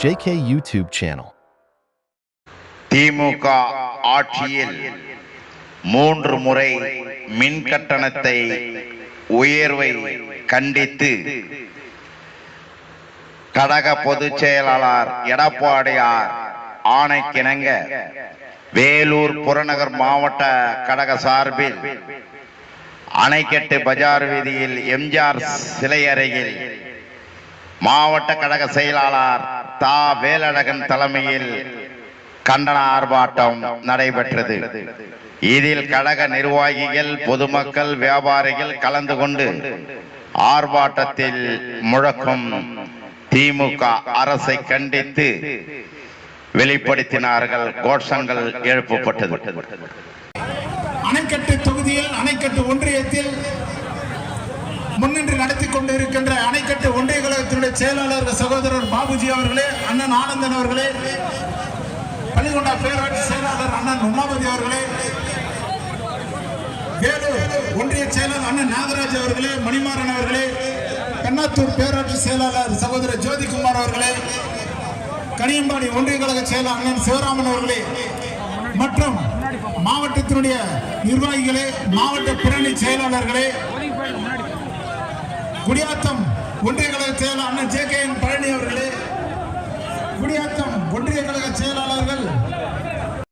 JK YouTube channel. திமுக ஆட்சியில் மூன்று முறை மின் கட்டணத்தை உயர்வை கண்டித்து கடக பொதுச் செயலாளர் எடப்பாடியார் ஆணைக்கிணங்க வேலூர் புறநகர் மாவட்ட கழக சார்பில் அணைக்கட்டு பஜார் வீதியில் எம்ஜிஆர் சிலை அருகில் மாவட்ட கழக செயலாளர் தா வேலழகன் தலைமையில் கண்டன ஆர்ப்பாட்டம் நடைபெற்றது. இதில் கழக நிர்வாகிகள் பொதுமக்கள் வியாபாரிகள் கலந்து கொண்டு ஆர்ப்பாட்டத்தில் முழக்கம் திமுக அரசை கண்டித்து வெளிப்படுத்தினார்கள். கோஷங்கள் எழுப்பப்பட்டது. அணைக்கட்டு தொகுதியில் அணைக்கட்டு ஒன்றியத்தில் முன்னின்று நடத்தி கொண்டிருக்கின்ற அணைக்கட்டு ஒன்றிய கழகத்தினுடைய செயலாளர் சகோதரர் பாபுஜி அவர்களே அண்ணன் ஆனந்தன் அவர்களே பள்ளிகொண்டா பேராட்சி செயலாளர் அண்ணன் உமாபதி அவர்களே வேலூர் ஒன்றிய செயலாளர் அண்ணன் நாகராஜ் அவர்களே மணிமாறன் அவர்களே கண்ணாத்தூர் பேராட்சி செயலாளர் சகோதரர் ஜோதிகுமார் அவர்களே கனியம்பாடி ஒன்றிய கழக செயலாளர் அண்ணன் சிவராமன் அவர்களே மற்றும் மாவட்டத்தினுடைய நிர்வாகிகளே மாவட்ட பிரணி செயலாளர்களே குடியாத்தம் ஒன்றிய கழக செயலாளர் அண்ணன் ஜே கே என் பழனி அவர்களே. குடியாத்தம் ஒன்றிய கழக செயலாளர்கள்